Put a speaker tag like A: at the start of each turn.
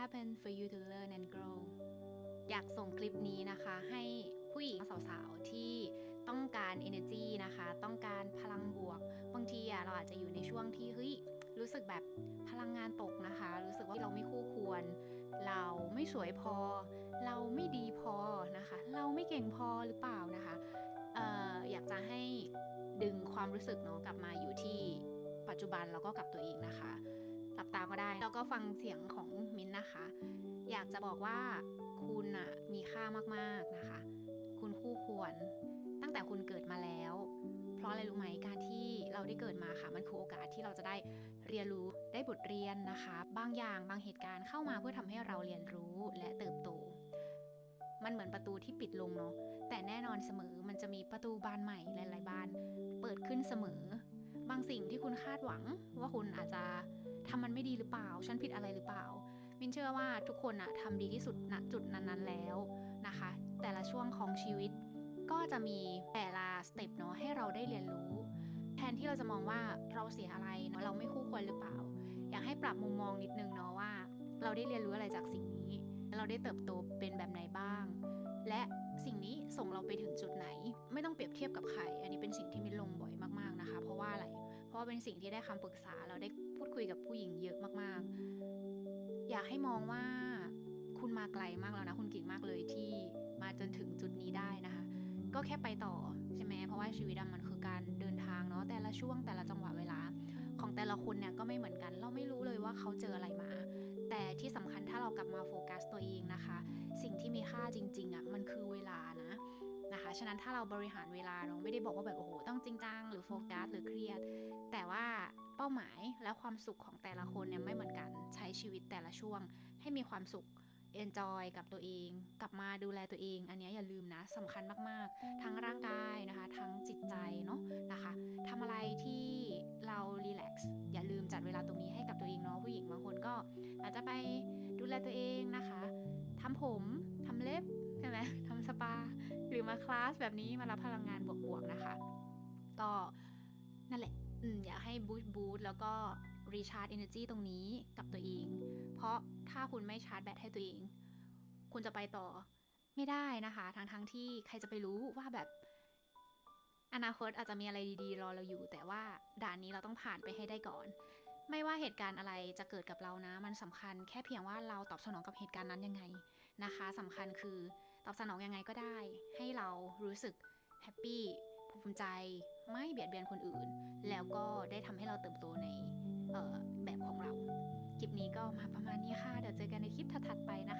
A: happen for you to learn and grow อยากส่งคลิปนี้นะคะให้ผู้หญิงสาวๆ ที่ต้องการ energy นะคะ ต้องการพลังบวก บางทีอะเราอาจจะอยู่ในช่วงที่เฮ้ยรู้สึกแบบพลังงานตกนะคะ รู้สึกว่าเราไม่คู่ควร เราไม่สวยพอ เราไม่ดีพอนะคะ เราไม่เก่งพอหรือเปล่านะคะอออยากจะให้ดึงความรู้สึกเนาะกลับมาอยู่ที่ปัจจุบันแล้วก็กับตัวเองนะคะ ลับตาก็ได้ แล้วก็ฟังเสียงของมิ้นนะคะ อยากจะบอกว่าคุณอะมีค่ามากๆนะคะ คุณคู่ควร ตั้งแต่คุณเกิดมาแล้ว เพราะอะไรรู้ไหมการที่เราได้เกิดมาค่ะ มันคือโอกาสที่เราจะได้เรียนรู้ได้บทเรียนนะคะ บางอย่างบางเหตุการณ์เข้ามาเพื่อทำให้เราเรียนรู้และเติบโต มันเหมือนประตูที่ปิดลงเนาะแต่แน่นอนเสมอมันจะมีประตูบานใหม่หลาย ๆ บาน เปิดขึ้นเสมอ บางสิ่งที่คุณคาดหวังว่าคุณอาจจะทำมันไม่ดีหรือเปล่า ฉันผิดอะไรหรือเปล่า มินเชื่อว่าทุกคนอะทำดีที่สุดณจุดนั้นๆแล้วนะคะ แต่ละช่วงของชีวิต ก็จะมีแต่ละสเต็ปเนาะให้เราได้เรียนรู้ แทนที่เราจะมองว่าเราเสียอะไรเนาะเราไม่คู่ควรหรือเปล่า อยากให้ปรับมุมมองนิดนึงเนาะว่า เราได้เรียนรู้อะไรจากสิ่งนี้ เราได้เติบโตเป็นแบบไหนบ้าง และสิ่งนี้ส่งเราไปถึงจุดไหน ไม่ต้องเปรียบเทียบกับใคร เพราะว่าเป็นสิ่งที่ได้คำปรึกษา เราได้พูดคุยกับผู้หญิงเยอะมากๆ อยากให้มองว่าคุณมาไกลมากแล้วนะ คุณเก่งมากเลยที่มาจนถึงจุดนี้ได้นะคะ ก็แค่ไปต่อใช่ไหมเพราะว่าชีวิตมันคือการเดินทางเนาะแต่ละช่วงแต่ละจังหวะเวลา ของแต่ละคนเนี่ยก็ไม่เหมือนกัน เราไม่รู้เลยว่าเขาเจออะไรมา แต่ที่สำคัญถ้าเรากลับมาโฟกัสตัวเองนะคะ สิ่งที่มีค่าจริงๆอะ่ะมันคือเวลานะ ฉะนั้นถ้าเราบริหารเวลาเนาไม่ได้บอกว่าแบบโอ้โหต้องจริงจังหรือโฟกัสหรือเครียด แต่ว่าเป้าหมายและความสุขของแต่ละคนเนี่ยไม่เหมือนกันใช้ชีวิตแต่ละช่วง ให้มีความสุข enjoy กับตัวเอง กลับมาดูแลตัวเอง อันนี้อย่าลืมนะสำคัญมากๆ ทั้งร่างกายนะคะ ทั้งจิตใจเนาะนะคะทำอะไรที่เรารีแลกซ์อย่าลืมจัดเวลาตรงนี้ให้กับตัวเองเนาะผู้หญิงบางคนก็อาจจะไปดูแลตัวเองนะคะทำผมทำเล็บใช่ไหม มาคลาสแบบนี้มารับพลังงานบวกๆนะคะ ก็นั่นแหละอืมอยากให้บูตบูตแล้วก็รีชาร์จ energy ตรงนี้กับตัวเอง เพราะถ้าคุณไม่ชาร์จแบตให้ตัวเอง คุณจะไปต่อไม่ได้นะคะทั้งทั้งๆที่ใครจะไปรู้ว่าแบบ อนาคตอาจจะมีอะไรดีๆ รอเราอยู่ แต่ว่าด่านนี้เราต้องผ่านไปให้ได้ก่อน ไม่ว่าเหตุการณ์อะไรจะเกิดกับเรานะ มันสำคัญแค่เพียงว่าเราตอบสนองกับเหตุการณ์นั้นยังไงนะคะสำคัญคือ ตอบสนองยังไงก็ได้ ให้เรารู้สึกแฮปปี้ภูมิใจไม่เบียดเบียนคนอื่น แล้วก็ได้ทำให้เราเติบโตในแบบของเรา คลิปนี้ก็มาประมาณนี้ค่ะ เดี๋ยวเจอกันในคลิปถัดไปนะคะ